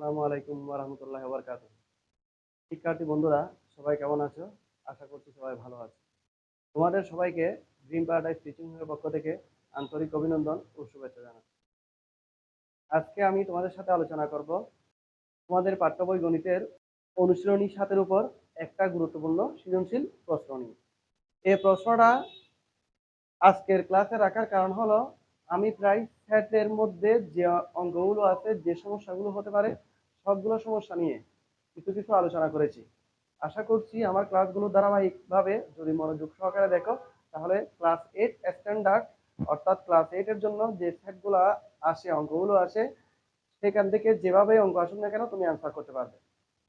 আসসালামু আলাইকুম রহমতুল্লাহ বরকাত শিক্ষার্থী বন্ধুরা, সবাই কেমন আছো? আশা করছি সবাই ভালো আছে। তোমাদের সবাইকে ড্রিম প্যারাডাইস টিচিং পক্ষ থেকে আন্তরিক অভিনন্দন ও শুভেচ্ছা জানাচ্ছি আজকে আমি তোমাদের সাথে আলোচনা করব তোমাদের পাঠ্য বই গণিতের অনুশীলনী সাতের উপর একটা গুরুত্বপূর্ণ সৃজনশীল প্রশ্ন নিয়ে। এই প্রশ্নটা আজকের ক্লাসে রাখার কারণ হলো, আমি প্রায় সেটের মধ্যে যে অঙ্গগুলো আছে, যে সমস্যাগুলো হতে পারে সবগুলো সমস্যা নিয়ে কিছু কিছু আলোচনা করেছি। আশা করছি আমার ক্লাসগুলো ধারাবাহিকভাবে যদি মনোযোগ সহকারে দেখো, তাহলে ক্লাস এইট স্ট্যান্ডার্ড অর্থাৎ ক্লাস এইটের জন্য যে সেটগুলো আসে, অঙ্কগুলো আসে, সেখান থেকে যেভাবে অঙ্ক আসুন না কেন তুমি আনসার করতে পারবে।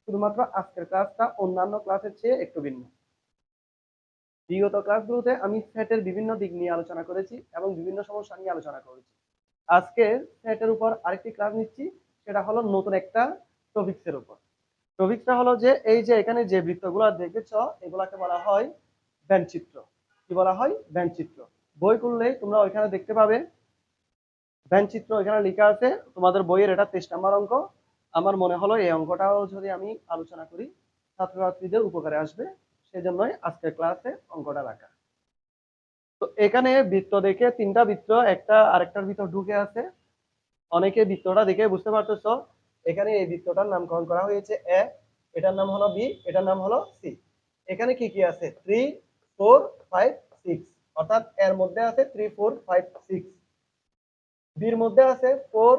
শুধুমাত্র আজকের ক্লাসটা অন্যান্য ক্লাসের চেয়ে একটু ভিন্ন। বিগত ক্লাসগুলোতে আমি সেটের বিভিন্ন দিক নিয়ে আলোচনা করেছি এবং বিভিন্ন সমস্যা নিয়ে আলোচনা করেছি। আজকে সেটের উপর আরেকটি ক্লাস নিচ্ছি সেটা হলো নতুন একটা টপিক্সের উপর। টপিক্সটা হলো যে, এই যে এখানে যে বৃত্তগুলো দেখেছ, এগুলাকে বলা হয় চিত্র কি বলা হয়? চিত্র বই করলে তোমরা ওইখানে দেখতে পাবে চিত্র এখানে লেখা আছে, তোমাদের বইয়ের এটা তেইশ নাম্বার অঙ্ক। আমার মনে হলো এই অঙ্কটাও যদি আমি আলোচনা করি, ছাত্রছাত্রীদের উপকারে আসবে, সেজন্যই আজকের ক্লাসে অঙ্কটা রাখা। তো এখানে বৃত্ত দেখে তিনটা বৃত্ত, একটা আরেকটার ভিতর ঢুকে আছে অনেকে বৃত্তটা দেখে বুঝতে পারতেছ। এখানে এই বৃত্তটার নামকরণ করা হয়েছে এ, এটার নাম হলো বি, এটার নাম হলো সি। এখানে কি কি আছে? থ্রি ফোর ফাইভ সিক্স অর্থাৎ এর মধ্যে আছে থ্রি ফোর ফাইভ সিক্স বির মধ্যে আছে ফোর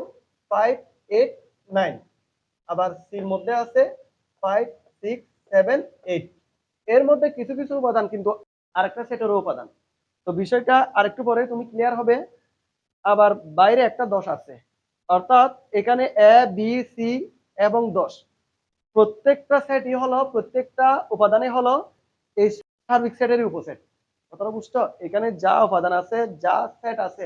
ফাইভ এইট নাইন আবার সির মধ্যে আছে ফাইভ সিক্স সেভেন এইট এর মধ্যে কিছু কিছু উপাদান কিন্তু আরেকটা সেটেরও উপাদান। তো বিষয়টা আরেকটু পরে তুমি ক্লিয়ার হবে। আবার বাইরে একটা দশ আছে। অর্থাৎ এখানে এ বি সি এবং দশ। প্রত্যেকটা সেটই হলো, প্রত্যেকটা উপাদানে হলো এই সার্বিক সেটেরই উপসেট। কথাটা বুঝছ? এখানে যা উপাদান আছে, যা সেট আছে,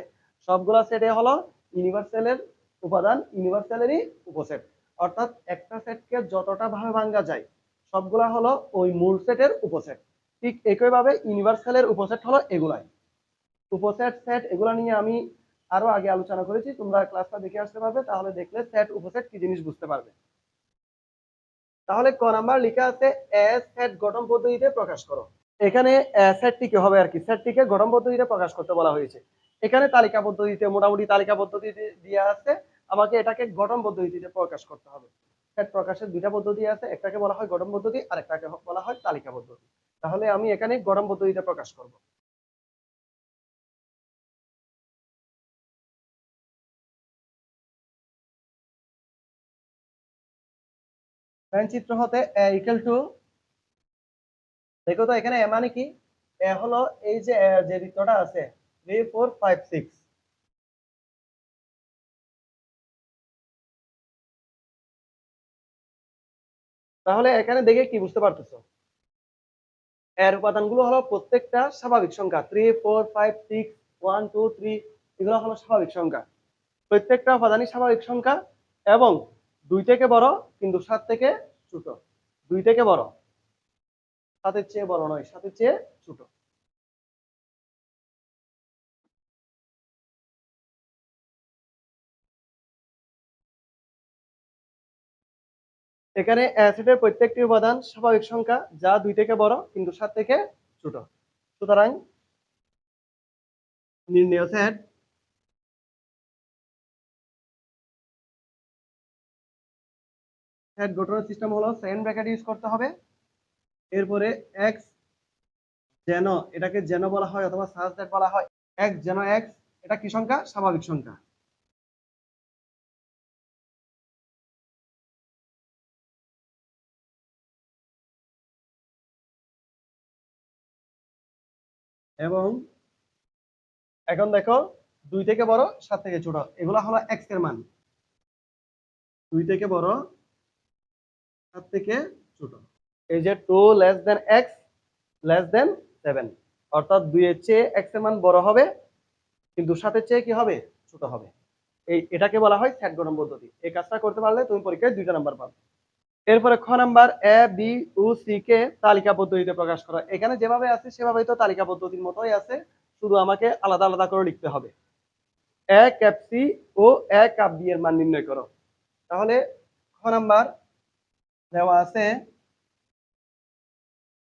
সবগুলা সেটে হলো ইউনিভার্সালের উপাদান ইউনিভার্সালেরই উপসেট। অর্থাৎ একটা সেটকে যতটা ভাবে ভাঙ্গা যায়, সবগুলা হলো ওই মূল সেটের উপসেট। ঠিক একইভাবে ইউনিভার্সালের উপসেট হলো এগুলাই। উপসেট সেট এগুলা নিয়ে আমি আরও আগে আলোচনা করেছি, তোমরা ক্লাসটা দেখে আসতে পারবে, তাহলে দেখলে সেট উপসেট কি জিনিস বুঝতে পারবে। তাহলে ক নাম্বার লেখা আছে এ সেট গঠন পদ্ধতিতে প্রকাশ করো। এখানে সেটটিকে হবে আর কি সেটটিকে গঠন পদ্ধতিতে প্রকাশ করতে বলা হয়েছে। এখানে তালিকা পদ্ধতিতে, মোটামুটি তালিকা পদ্ধতিতে দিয়ে আছে, আমাকে এটাকে গঠন পদ্ধতিতে প্রকাশ করতে হবে। সেট প্রকাশের দুইটা পদ্ধতি আছে, একটাকে বলা হয় গঠন পদ্ধতি আর একটাকে বলা হয় তালিকা পদ্ধতি। তাহলে আমি এখানে গঠন পদ্ধতিতে প্রকাশ করব। চিত্র হতে ইকুয়াল টু দেখো তো এখানে এ মানে কি? এ হলো এই যে যে বৃত্তটা আছে থ্রি ফোর ফাইভ সিক্স তাহলে এখানে দেখে কি বুঝতে পারতেছো? এর উপাদানগুলো হলো প্রত্যেকটা স্বাভাবিক সংখ্যা। Three four five six one two three এগুলো হলো স্বাভাবিক সংখ্যা। প্রত্যেকটা উপাদানই স্বাভাবিক সংখ্যা এবং দুই থেকে বড় কিন্তু সাত থেকে ছোট। দুই থেকে বড়। সাতের চেয়ে বড় নয়, সাতের চেয়ে ছোট। এখানে অ্যাসিডের প্রত্যেকটি উপাদান স্বাভাবিক সংখ্যা, যা দুই থেকে বড় কিন্তু সাত থেকে ছোট। সুতরাং নির্ণয় সেট সেট গঠনের সিস্টেম হলো সেকেন্ড ব্র্যাকেট ইউজ করতে হবে। এরপরে এক্স যেন, এটাকে যেন বলা হয় অথবা সাজ বলা হয়। এক্স যেন এক্স এটা কি সংখ্যা? স্বাভাবিক সংখ্যা। এবং এখন দেখো, দুই থেকে বড়, সাত থেকে ছোট। এগুলা হলো এক্সের মান। দুই থেকে বড় সাত থেকে ছোট। এই যে two less than x less than seven অর্থাৎ দুইয়ের চেয়ে এক্সের মান বড় হবে, কিন্তু চেয়ে কি হবে? ছোট হবে। এই, এটাকে বলা হয় গঠন পদ্ধতি। এই কাজটা করতে পারলে তুমি পরীক্ষায় দুইটা নাম্বার পাবে। এরপরে খ নাম্বার এ বি ও সি কে তালিকা পদ্ধতিতে প্রকাশ করা। এখানে যেভাবে আছে, সেভাবেই তো তালিকা পদ্ধতির মতোই আছে। শুধু আমাকে আলাদা আলাদা করে লিখতে হবে। এ ক্যাপ সি ও এ কাপ বি এর মান নির্ণয় করো। তাহলে খ নাম্বার দেওয়া আছে।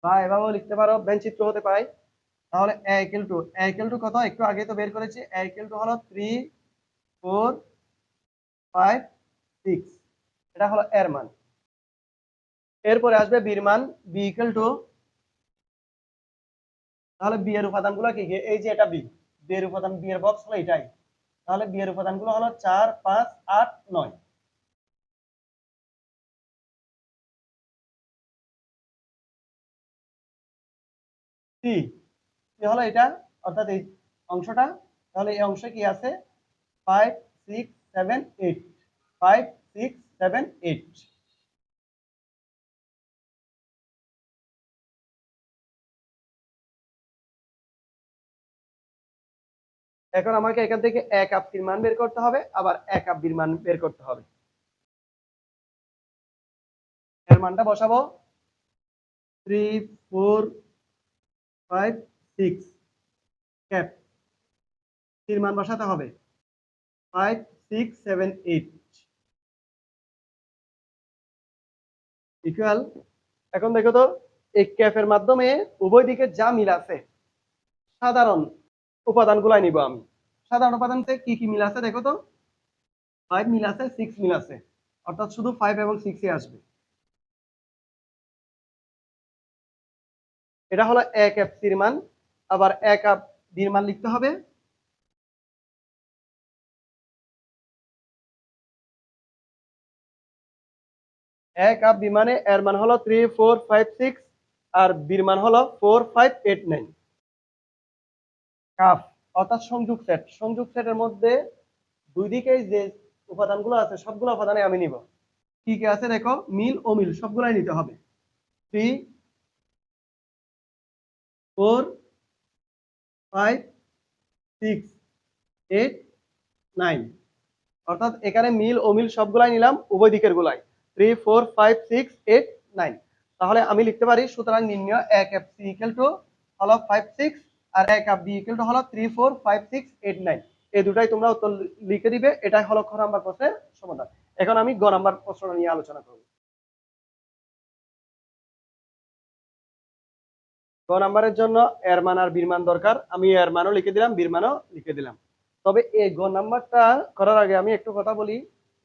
বা এভাবেও লিখতে পারো চিত্র হতে পারে। তাহলে এ টু এ টু কত? একটু আগে তো বের করেছি। এ টু হলো থ্রি ফোর ফাইভ সিক্স এটা হলো এর মান। এরপরে আসবে বির মান বি ইকুয়াল টু তাহলে বি এর উপাদানগুলো কি? কি এই যে এটা বি বি এর উপাদান বি এর বক্স হলো এটাই। তাহলে বি এর উপাদানগুলো হলো চার, পাঁচ, আট, নয়। সি কি হলো এটা? অর্থাৎ এই অংশটা। তাহলে এই অংশে কি আছে? Five six seven eight five six seven eight এখন আমাকে এখান থেকে এক আপ মান বের করতে হবে, আবার এক আপ বির মান বের করতে হবে। এর মানটা বসাবো। Three four five six cap তিন মান বসাতে হবে। Five six seven eight equal এখন দেখো তো, এই ক্যাফের মাধ্যমে উভয় দিকে যা মিল আছে, সাধারণ উপাদানগুলাই নিব আমি। সাধারণ উপাদানতে কি কি মিল আছে দেখো তো? ফাইভ মিল আছে সিক্স মিল আছে। অর্থাৎ শুধু ফাইভ এবং সিক্সে আসবে। এটা হলো এক অ্যাপ সির মান, আবার এক আপ বির মান লিখতে হবে। এক আপ বিমানে এর মান হলো থ্রি, ফোর, ফাইভ, সিক্স, আর বির মান হলো ফোর, ফাইভ, এইট, নাইন। কাফ, অর্থাৎ সংযোগ সেট। সংযোগ সেটের মধ্যে দুই দিকেই যে উপাদানগুলো আছে, সবগুলো উপাদানে আমি নিব। কি কি আছে দেখো? মিল ও মিল সবগুলাই নিতে হবে। Three four, five, six, eight, nine. অর্থাৎ এখানে মিল, অমিল সবগুলাই নিলাম, উভয় দিকের গুলাই। Three, four, five, six, eight, nine. তাহলে আমি লিখতে পারি, সুতরাং নির্ণয় এক এফ সি ইকুয়াল টু হলো ফাইভ, সিক্স, আর এক এফ বি ইকুয়াল টু হলো three, four, five, six, eight, nine. এই দুটাই তোমরা উত্তর লিখে দিবে, এটাই হলো খ নাম্বার প্রশ্নের সমাধান। এখন আমি গ নাম্বার প্রশ্ন নিয়ে আলোচনা করব। গ নাম্বারের জন্য এর মান আর বীর দরকার। আমি এর মানও লিখে দিলাম, বীর লিখে দিলাম। তবে এই গ নাম্বারটা করার আগে আমি একটু কথা বলি।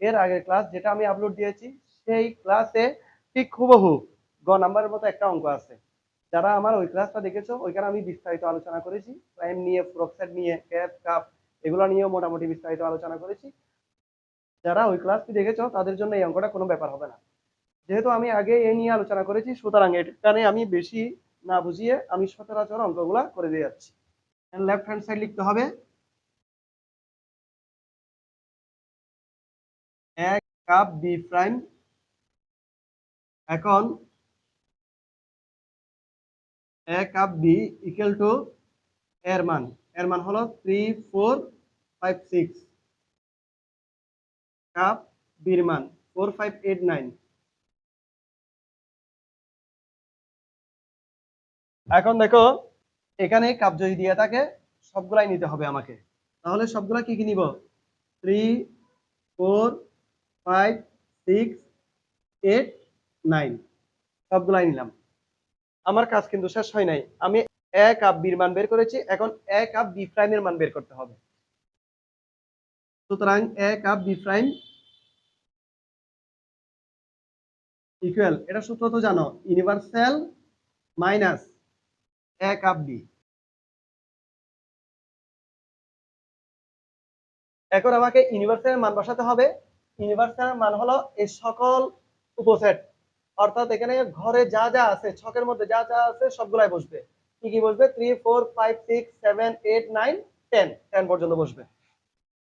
এর আগের ক্লাস যেটা আমি আপলোড দিয়েছি, সেই ক্লাসে ঠিক হুবহু গ নাম্বারের মতো একটা অঙ্ক আছে। যারা আমার ওই ক্লাসটা দেখেছ, ওইখানে আমি বিস্তারিত আলোচনা করেছি। প্রাইম নিয়ে প্রক্সাইড নিয়ে ক্যাপ কাপ এগুলো নিয়েও মোটামুটি বিস্তারিত আলোচনা করেছি। যারা ওই ক্লাসটি দেখেছ, তাদের জন্য এই অঙ্কটা কোনো ব্যাপার হবে না। যেহেতু আমি আগে এই নিয়ে আলোচনা করেছি, সুতরাং এখানে আমি বেশি না বুঝিয়ে আমি সচরাচর অঙ্কগুলা করে দিয়ে যাচ্ছি। লেফট হ্যান্ড সাইড লিখতে হবে। এক কাপ বি প্রাইম এখন এক কাপ বি ইকুয়াল টু এর মান। এর মান হলো three four five six cap বির মান ফোর ফাইভ এইট নাইন এখন দেখো, এখানে কাপ যদি দিয়ে থাকে, সবগুলাই নিতে হবে আমাকে। তাহলে সবগুলা কি কি নিব? Three four five six eight nine সবগুলাই নিলাম। আমার কাজ কিন্তু শেষ হয় নাই। আমি এক আপ বির মান বের করেছি, এখন এক আপ বি প্রাইমের মান বের করতে হবে। সুতরাং এক আপ বি প্রাইম ইকুয়াল এটা সূত্র তো জানো ইউনিভার্সাল মাইনাস এক আপ বি এখন আমাকে ইউনিভার্সাল মান বসাতে হবে। ইউনিভার্সাল মান হলো এই সকল উপসেট। অর্থাৎ এখানে ঘরে যা যা আছে, ছকের মধ্যে যা যা আছে, সবগুলাই বসবে। কি কি বসবে? Three four five six seven eight nine ten ten পর্যন্ত বসবে।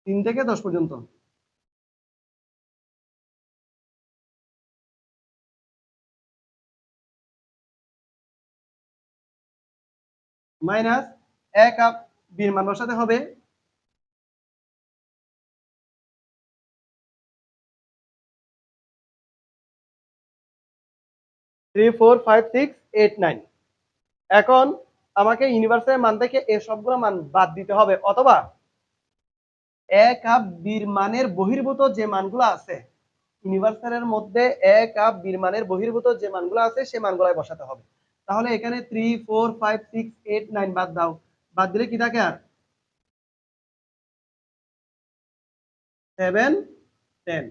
তিন থেকে দশ পর্যন্ত। মাইনাস এক আপ বির মান বসাতে হবে। Three four five six eight nine এখন আমাকে ইউনিভার্সাল মান থেকে এই সবগুলো মান বাদ দিতে হবে, অথবা এক আপ বির মানের বহির্ভূত যে মানগুলো আছে ইউনিভার্সালের মধ্যে এক কাপ বির মানের বহির্ভূত যে মানগুলো আছে, সে মানগুলাই বসাতে হবে। তাহলে এখানে three four five six eight nine বাদ দাও। বাদ দিলে কি থাকে আর? সেভেন টেন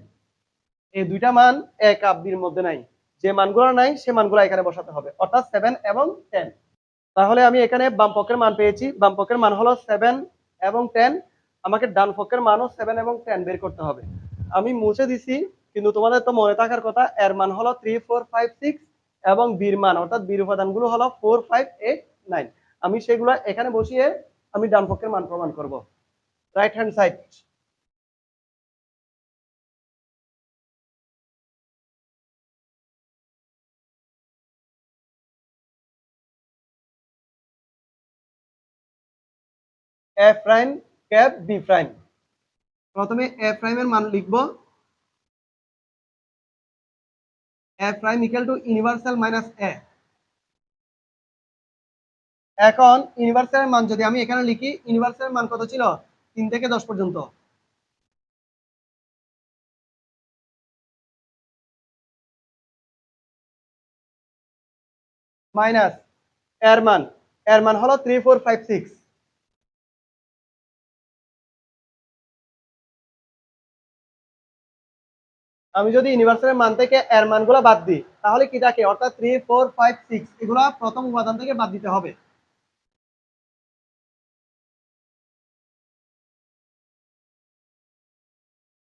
এই দুইটা মান এক আব্বির মধ্যে নাই। যে মানগুলো নাই, সে মানগুলো এখানে বসাতে হবে। অর্থাৎ সেভেন এবং টেন তাহলে আমি এখানে বাম পক্ষের মান পেয়েছি। বাম পক্ষের মান হলো সেভেন এবং টেন আমাকে ডান পক্ষের মানও সেভেন এবং টেন বের করতে হবে। আমি মুছে দিছি, কিন্তু তোমাদের তো মনে থাকার কথা, এর মান হলো থ্রি ফোর ফাইভ সিক্স এবং বীর মান, অর্থাৎ বীর উপাদানগুলো হলো ফোর ফাইভ এইট নাইন আমি সেগুলো এখানে বসিয়ে আমি ডান পক্ষের মান প্রমাণ করব। Right hand side A prime cap B prime প্রথমে এ প্রাইমের মান লিখব। A prime equal to universal minus A এখন ইউনিভার্সালের মান যদি আমি এখানে লিখি ইউনিভার্সালের মান কত ছিল? তিন থেকে দশ পর্যন্ত। মাইনাস এর মান। এর মান হলো থ্রি ফোর ফাইভ সিক্স আমি যদি ইউনিভার্সালের মান থেকে এর মানগুলো বাদ দিই, তাহলে কি থাকে? অর্থাৎ থ্রি ফোর ফাইভ সিক্স এগুলো প্রথম উপাদান থেকে বাদ দিতে হবে।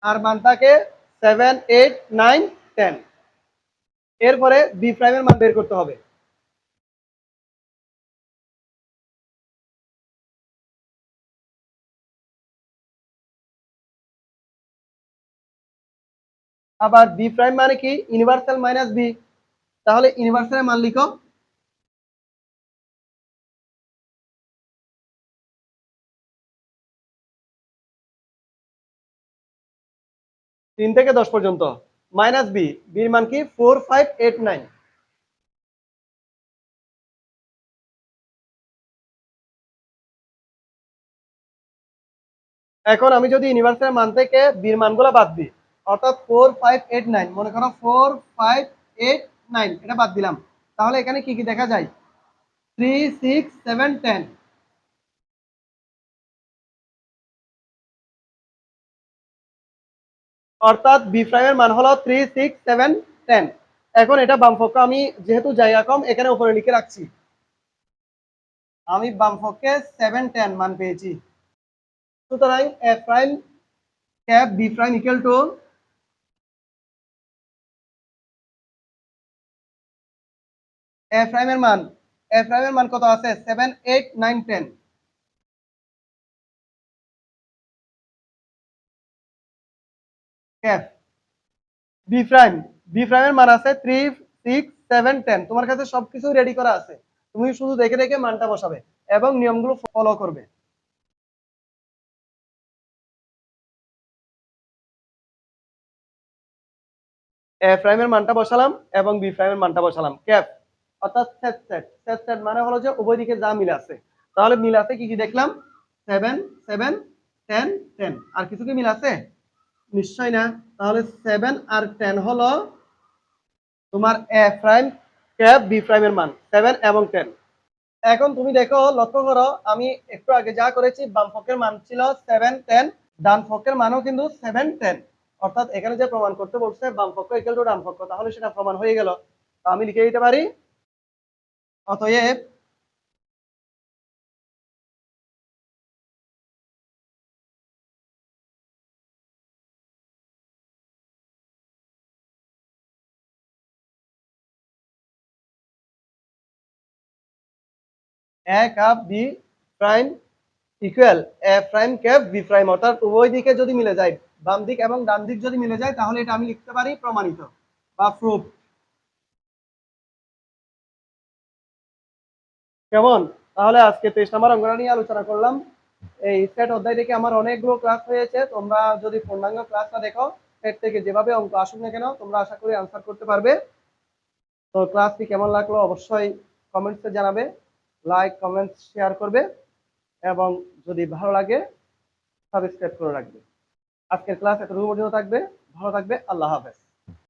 আর মান থাকে সেভেন এইট নাইন টেন এরপরে বি প্রাইমের মান বের করতে হবে। আবার বি প্রাইম মানে কি? ইউনিভার্সাল মাইনাস বি তাহলে ইউনিভার্সালের মান লিখো। তিন থেকে দশ পর্যন্ত। মাইনাস বি বির মান কি? ফোর ফাইভ এইট নাইন এখন আমি যদি ইউনিভার্সাল মান থেকে বির মানগুলো বাদ দিই অর্থাৎ ফোর ফাইভ এইট নাইন মনে করো ফোর ফাইভ এইট নাইন এটা বাদ দিলাম। তাহলে এখানে কি কি দেখা যায়? থ্রি সিক্স সেভেন টেন অর্থাৎ বি প্রাইমের মান হলো থ্রি সিক্স সেভেন টেন এখন এটা বামপক্ষ আমি যেহেতু জায়গা কম, এখানে উপরে লিখে রাখছি। আমি বামপক্ষে সেভেন টেন মান পেয়েছি। সুতরাং A prime cap B prime equal to A প্রাইমের মান এ প্রাইমের মান কত আছে? Seven eight nine ten cap B prime B প্রাইমের মান আছে থ্রি সিক্স সেভেন টেন তোমার কাছে সবকিছু রেডি করা আছে। তুমি শুধু দেখে দেখে মানটা বসাবে এবং নিয়মগুলো ফলো করবে। এ প্রাইমের মানটা বসালাম এবং বি প্রাইমের মানটা বসালাম। ক্যাপ অর্থাৎ সেট সেট সেট সেট মানে হলো যে উভয় দিকে যা মিল আছে। তাহলে মিল আছে কি কি দেখলাম? সেভেন সেভেন টেন টেন আর কিছু কি মিল আছে? নিশ্চয় না। তাহলে সেভেন আর টেন হলো তোমার এ প্রাইম ক্যাপ বি প্রাইমের মান। সেভেন এবং টেন এখন তুমি দেখো, লক্ষ্য করো, আমি একটু আগে যা করেছি, বাম পক্ষের মান ছিল সেভেন টেন ডান পক্ষের মানও কিন্তু সেভেন টেন অর্থাৎ এখানে যে প্রমাণ করতে বলছে, বাম পক্ষ ইকুয়াল টু ডান পক্ষ, তাহলে সেটা প্রমাণ হয়ে গেল। তো আমি লিখে দিতে পারি অতএব A cap B prime equal A prime cap B prime অর্থাৎ উভয় দিকে যদি মিলে যায়, বাম দিক এবং ডান দিক যদি মিলে যায়, তাহলে এটা আমি লিখতে পারি প্রমাণিত বা প্রুফ কেমন? তাহলে আজকে তেইশ নাম্বার অঙ্কটা নিয়ে আলোচনা করলাম। এই সেট অধ্যায় থেকে আমার অনেকগুলো ক্লাস হয়েছে। তোমরা যদি পূর্ণাঙ্গ ক্লাসটা দেখো সেট থেকে যেভাবে অঙ্ক আসুক না কেন, তোমরা আশা করি আনসার করতে পারবে। তো ক্লাসটি কেমন লাগল অবশ্যই কমেন্টসে জানাবে লাইক কমেন্টস শেয়ার করবে এবং যদি ভালো লাগে সাবস্ক্রাইব করে রাখবে। আজকের ক্লাস এতটুকু পর্যন্ত থাকবে। ভালো থাকবে। আল্লাহ হাফেজ।